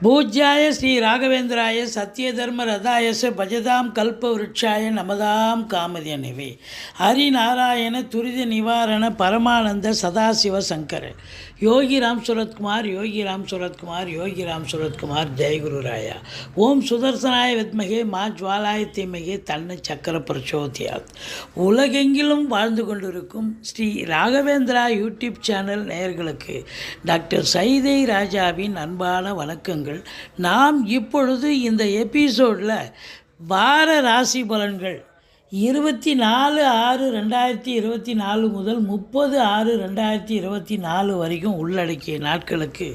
பூஜ்யாய ஸ்ரீ ராகவேந்திராய சத்திய தர்ம ரதாயச பஜதாம் கல்ப விருட்சாய நமதாம் காமதேனவே ஹரிநாராயண துரித நிவாரண பரமானந்த சதாசிவ சங்கர யோகி ராம் சுரத்குமார் யோகி ராம் சுரத்குமார் யோகி ராம் சுரத்குமார் ஜெயகுரு ராயா. ஓம் சுதர்சனாய வித்மகே மா ஜுவாலாய தீமகே தன்னை சக்கர பிரச்சோதியாத். உலகெங்கிலும் வாழ்ந்து கொண்டிருக்கும் ஸ்ரீ ராகவேந்திரா யூடியூப் சேனல் நேயர்களுக்கு டாக்டர் சைதை ராஜாவின் அன்பான வணக்கங்கள். நாம் இப்பொழுது இந்த எபிசோடில் வார ராசி பலன்கள் இருபத்தி நாலு ஆறு ரெண்டாயிரத்தி இருபத்தி நாலு முதல் முப்பது ஆறு ரெண்டாயிரத்தி இருபத்தி நாலு வரைக்கும் உள்ளடக்கிய நாட்களுக்கு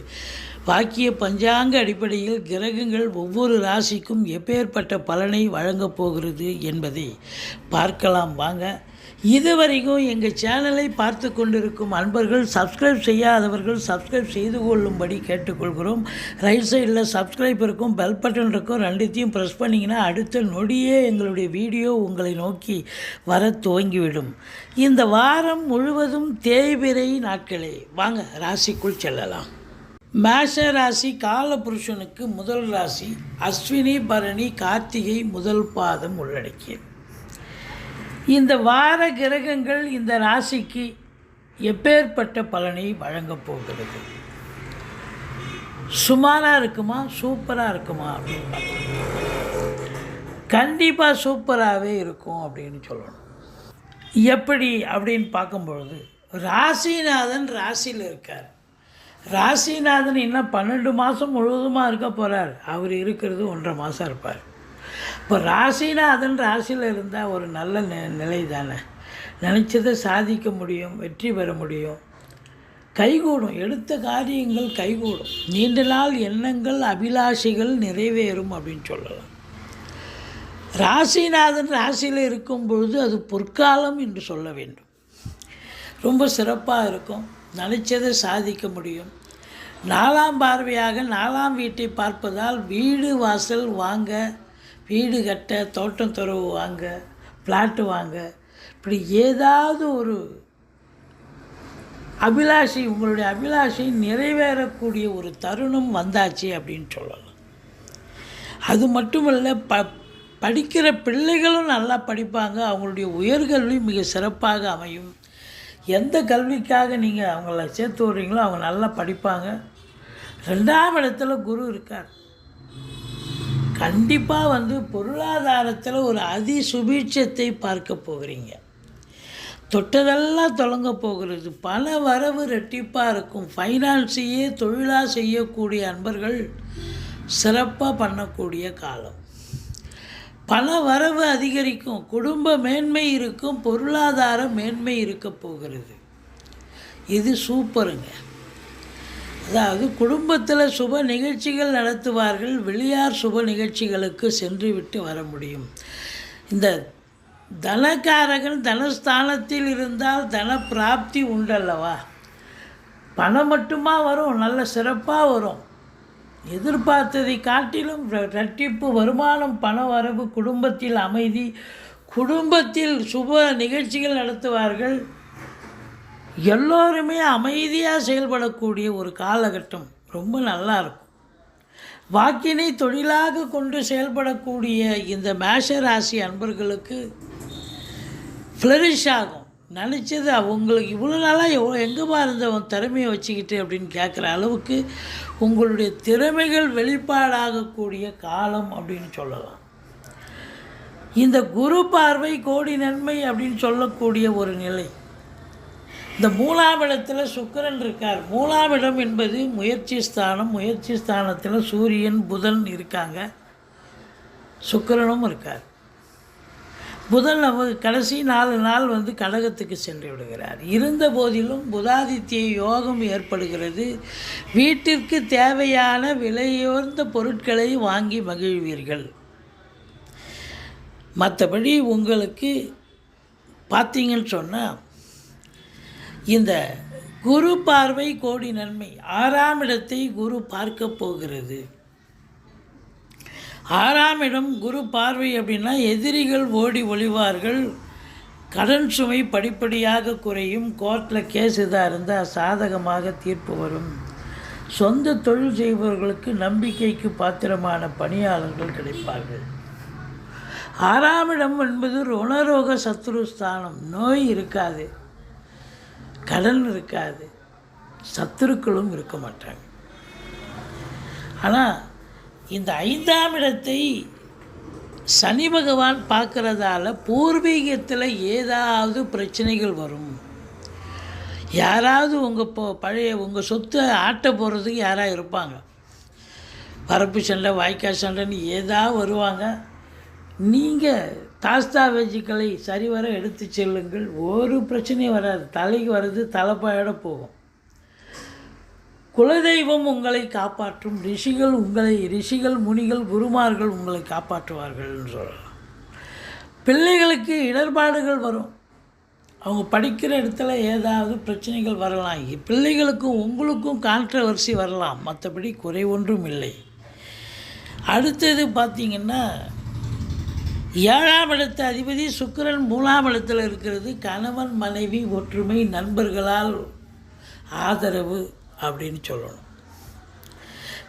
வாக்கிய பஞ்சாங்க அடிப்படையில் கிரகங்கள் ஒவ்வொரு ராசிக்கும் எப்பேற்பட்ட பலனை வழங்கப் போகிறது என்பதை பார்க்கலாம் வாங்க. இதுவரைக்கும் எங்கள் சேனலை பார்த்து கொண்டிருக்கும் அன்பர்கள் சப்ஸ்கிரைப் செய்யாதவர்கள் சப்ஸ்கிரைப் செய்து கொள்ளும்படி கேட்டுக்கொள்கிறோம். ரைட் சைடில் சப்ஸ்கிரைப் இருக்கும் பெல் பட்டன் இருக்கும் ரெண்டுத்தையும் ப்ரெஸ் பண்ணிங்கன்னா அடுத்த நொடியே எங்களுடைய வீடியோ உங்களை நோக்கி வர துவங்கிவிடும். இந்த வாரம் முழுவதும் தேய்பிரை நாட்களே. வாங்க ராசிக்குள் செல்லலாம். மேஷ ராசி காலபுருஷனுக்கு முதல் ராசி அஸ்வினி பரணி கார்த்திகை முதல் பாதம் உள்ளடக்கியது. இந்த வார கிரகங்கள் இந்த ராசிக்கு எப்பேற்பட்ட பலனை வழங்கப் போகிறது? சுமாராக இருக்குமா சூப்பராக இருக்குமா அப்படின்னு கண்டிப்பாக சூப்பராகவே இருக்கும் அப்படின்னு சொல்லணும். எப்படி அப்படின்னு பார்க்கும்பொழுது ராசிநாதன் ராசியில் இருக்கார். ராசிநாதன் இன்னும் பன்னெண்டு மாதம் முழுவதுமாக இருக்க போகிறார் அவர் இருக்கிறது ஒன்றரை மாதம் இருப்பார். இப்போ ராசிநாதன் ராசியில் இருந்தால் ஒரு நல்ல நி நிலை தானே. நினச்சதை சாதிக்க முடியும் வெற்றி பெற முடியும். கைகூடும். எடுத்த காரியங்கள் கைகூடும். நீண்ட நாள் எண்ணங்கள் அபிலாஷைகள் நிறைவேறும் அப்படின்னு சொல்லலாம். ராசிநாதன் ராசியில் இருக்கும் பொழுது அது பொற்காலம் என்று சொல்ல வேண்டும். ரொம்ப சிறப்பாக இருக்கும். நினச்சதை சாதிக்க முடியும். நாலாம் பார்வையாக நாலாம் வீட்டை பார்ப்பதால் வீடு வாசல் வாங்க வீடு கட்ட தோட்டம் துறவு வாங்க பிளாட்டு வாங்க. இப்படி ஏதாவது ஒரு அபிலாஷை உங்களுடைய அபிலாஷை நிறைவேறக்கூடிய ஒரு தருணம் வந்தாச்சு அப்படின்னு சொல்லலாம். அது மட்டுமல்ல ப படிக்கிற பிள்ளைகளும் நல்லா படிப்பாங்க. அவங்களுடைய உயர்கல்வி மிக சிறப்பாக அமையும். எந்த கல்விக்காக நீங்கள் அவங்கள சேர்த்து விட்றீங்களோ அவங்க நல்லா படிப்பாங்க. ரெண்டாம் இடத்துல குரு இருக்கார். கண்டிப்பாக வந்து பொருளாதாரத்தில் ஒரு அதி சுபீட்சத்தை பார்க்க போகிறீங்க. தொட்டதெல்லாம் தொடங்க போகிறது. பல வரவு ரெட்டிப்பாக இருக்கும். ஃபைனான்ஸையே தொழிலாக செய்யக்கூடிய அன்பர்கள் சிறப்பாக பண்ணக்கூடிய காலம். பண வரவு அதிகரிக்கும் குடும்ப மேன்மை இருக்கும் பொருளாதார மேன்மை இருக்க போகிறது. இது சூப்பருங்க. அதாவது குடும்பத்தில் சுப நிகழ்ச்சிகள் நடத்துவார்கள் வெளியார் சுப நிகழ்ச்சிகளுக்கு சென்று விட்டு வர முடியும். இந்த தனக்காரகன் தனஸ்தானத்தில் இருந்தால் தன பிராப்தி உண்டல்லவா? பணம் மட்டுமா வரும் நல்ல சிறப்பாக வரும். எதிர்பார்த்ததை காட்டிலும் இரட்டிப்பு வருமானம் பண வரவு குடும்பத்தில் அமைதி குடும்பத்தில் சுப நிகழ்ச்சிகள் நடத்துவார்கள். எல்லோருமே அமைதியாக செயல்படக்கூடிய ஒரு காலகட்டம். ரொம்ப நல்லா இருக்கும். வாக்கினை தொழிலாக கொண்டு செயல்படக்கூடிய இந்த மேஷ ராசி அன்பர்களுக்கு ஃப்ளரிஷ் ஆகும். நினச்சது அவங்களுக்கு இவ்வளோ நாளாக எவ்வளோ எங்கேப்பா இருந்தவன் திறமையை வச்சுக்கிட்டு? அப்படின்னு கேட்குற அளவுக்கு உங்களுடைய திறமைகள் வெளிப்பாடாகக்கூடிய காலம் அப்படின்னு சொல்லலாம். இந்த குரு பார்வை கோடி நன்மை அப்படின்னு சொல்லக்கூடிய ஒரு நிலை. இந்த மூலாம் இடத்துல சுக்கரன் இருக்கார். மூலாம் இடம் என்பது முயற்சி ஸ்தானம். முயற்சி ஸ்தானத்தில் சூரியன் புதன் இருக்காங்க. சுக்கரனும் இருக்கார். புதன் நமக்கு கடைசி நாலு நாள் வந்து கடகத்துக்கு சென்று விடுகிறார். இருந்த போதிலும் புதாதித்ய யோகம் ஏற்படுகிறது. வீட்டிற்கு தேவையான விலையுயர்ந்த பொருட்களை வாங்கி மகிழ்வீர்கள். மற்றபடி உங்களுக்கு பார்த்தீங்கன்னு சொன்னால் இந்த குரு பார்வை கோடி நன்மை. ஆறாம் இடத்தை குரு பார்க்க போகிறது. ஆறாம் இடம் குரு பார்வை அப்படின்னா எதிரிகள் ஓடி ஒளிவார்கள். கடன் சுமை படிப்படியாக குறையும். கோர்ட்டில் கேஸ் இதாக இருந்தால் சாதகமாக தீர்ப்பு வரும். சொந்த தொழில் செய்பவர்களுக்கு நம்பிக்கைக்கு பாத்திரமான பணியாளர்கள் கிடைப்பார்கள். ஆறாம் இடம் என்பது ருணரோக சத்ருஸ்தானம் நோய் இருக்காது. கடன் இருக்காது. சத்துருக்களும் இருக்க மாட்டாங்க. ஆனால் இந்த ஐந்தாம் இடத்தை சனி பகவான் பார்க்குறதால பூர்வீகத்தில் ஏதாவது பிரச்சனைகள் வரும். யாராவது உங்கள் இப்போ பழைய உங்கள் சொத்தை ஆட்ட போகிறதுக்கு யாராக இருப்பாங்க. வரப்பு சண்டை வாய்க்கால் சண்டைன்னு ஏதாவது வருவாங்க. நீங்கள் தாஸ்தாவேஜுக்களை சரிவர எடுத்து செல்லுங்கள். ஒரு பிரச்சனையும் வராது. தலைக்கு வர்றது தலைப்பாயோட போகும். குலதெய்வம் உங்களை காப்பாற்றும் ரிஷிகள் உங்களை ரிஷிகள் முனிகள் குருமார்கள் உங்களை காப்பாற்றுவார்கள்னு சொல்லலாம். பிள்ளைகளுக்கு இடர்பாடுகள் வரும். அவங்க படிக்கிற இடத்துல ஏதாவது பிரச்சனைகள் வரலாம். பிள்ளைகளுக்கும் உங்களுக்கும் கான்ட்ரவர்சி வரலாம். மற்றபடி குறை ஒன்றும் இல்லை. அடுத்தது பார்த்திங்கன்னா ஏழாம் இடத்து அதிபதி சுக்கரன் மூணாம் இடத்துல இருக்கிறது கணவன் மனைவி ஒற்றுமை நண்பர்களால் ஆதரவு. அப்படின்னு சொல்லணும்.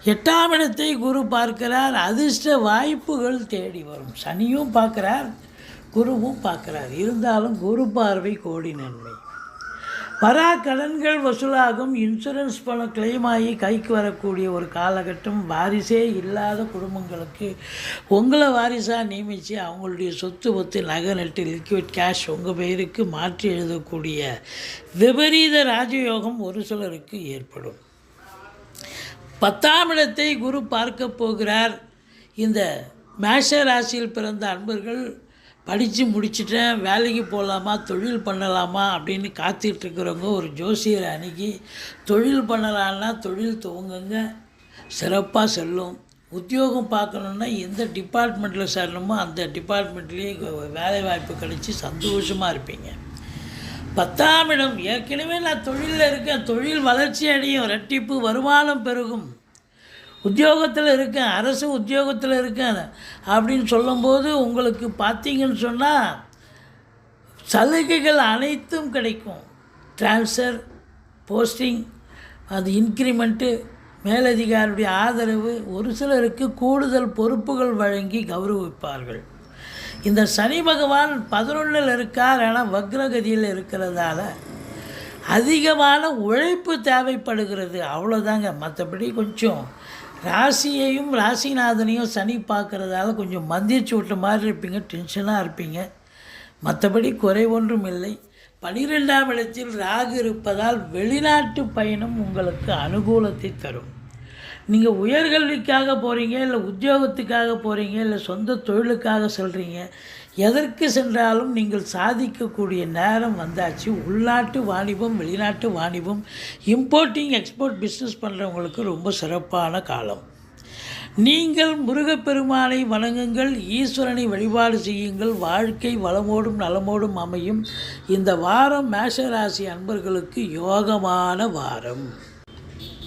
எட்டாம் இடத்தை குரு பார்க்கிறார். அதிர்ஷ்ட வாய்ப்புகள் தேடி வரும். சனியும் பார்க்குறார் குருவும் பார்க்குறார். இருந்தாலும் குரு பார்வை கோடி நன்மை. வரா கடன்கள் வசூலாகும். இன்சூரன்ஸ் பணம் கிளைம் ஆகி கைக்கு வரக்கூடிய ஒரு காலகட்டம் வாரிசே இல்லாத குடும்பங்களுக்கு உங்களை வாரிசாக நியமித்து அவங்களுடைய சொத்து ஒத்து நகை நட்டு லிக்விட் கேஷ் உங்கள் பெயருக்கு மாற்றி எழுதக்கூடிய விபரீத ராஜயோகம் ஒரு சிலருக்கு ஏற்படும். பத்தாம் இடத்தை குரு பார்க்க போகிறார். இந்த மேஷ ராசியில் பிறந்த அன்பர்கள் படித்து முடிச்சுட்டேன் வேலைக்கு போகலாமா தொழில் பண்ணலாமா அப்படின்னு காத்துட்ருக்குறவங்க ஒரு ஜோசியரை அணுகி தொழில் பண்ணலான்னா தொழில் துவங்குங்க சிறப்பாக செல்லும். உத்தியோகம் பார்க்கணுன்னா எந்த டிபார்ட்மெண்ட்டில் சேரணுமோ அந்த டிபார்ட்மெண்ட்லேயே வேலை வாய்ப்பு கிடைச்சி சந்தோஷமாக இருப்பீங்க. பத்தாம் இடம் ஏற்கனவே நான் தொழிலில் இருக்கேன் தொழில் வளர்ச்சி அடையும் ரெட்டிப்பு வருமானம் பெருகும். உத்தியோகத்தில் இருக்கேன் அரசு உத்தியோகத்தில் இருக்கேன் அப்படின்னு சொல்லும்போது உங்களுக்கு பார்த்தீங்கன்னு சொன்னால் சலுகைகள் அனைத்தும் கிடைக்கும். ட்ரான்ஸ்ஃபர் போஸ்டிங் அது இன்க்ரிமெண்ட்டு மேலதிகாரியுடைய ஆதரவு ஒரு சிலருக்கு கூடுதல் பொறுப்புகள் வழங்கி கௌரவிப்பார்கள். இந்த சனி பகவான் பதினொன்றில் இருக்கார் ஆனால் வக்ரகதியில் இருக்கிறதால அதிகமான உழைப்பு தேவைப்படுகிறது. அவ்வளோதாங்க மற்றபடி கொஞ்சம் ராசியையும் ராசிநாதனையும் சனி பார்க்குறதால கொஞ்சம் மந்திரிச்சு விட்ட மாதிரி இருப்பீங்க டென்ஷனாக இருப்பீங்க. மற்றபடி குறை ஒன்றும் இல்லை. பனிரெண்டாம் இடத்தில் ராகு இருப்பதால் வெளிநாட்டு பயணம் உங்களுக்கு அனுகூலத்தை தரும். நீங்கள் உயர்கல்விக்காக போகிறீங்க இல்லை உத்தியோகத்துக்காக போகிறீங்க இல்லை சொந்த தொழிலுக்காக செல்கிறீங்க எதற்கு சென்றாலும் நீங்கள் சாதிக்கக்கூடிய நேரம் வந்தாச்சு. உள்நாட்டு வாணிபம் வெளிநாட்டு வாணிபம் இம்போர்ட்டிங் எக்ஸ்போர்ட் பிஸ்னஸ் பண்ணுறவங்களுக்கு ரொம்ப சிறப்பான காலம். நீங்கள் முருகப்பெருமானை வணங்குங்கள் ஈஸ்வரனை வழிபாடு செய்யுங்கள் வாழ்க்கை வளமோடும் நலமோடும் அமையும். இந்த வாரம் மேஷராசி அன்பர்களுக்கு யோகமான வாரம்.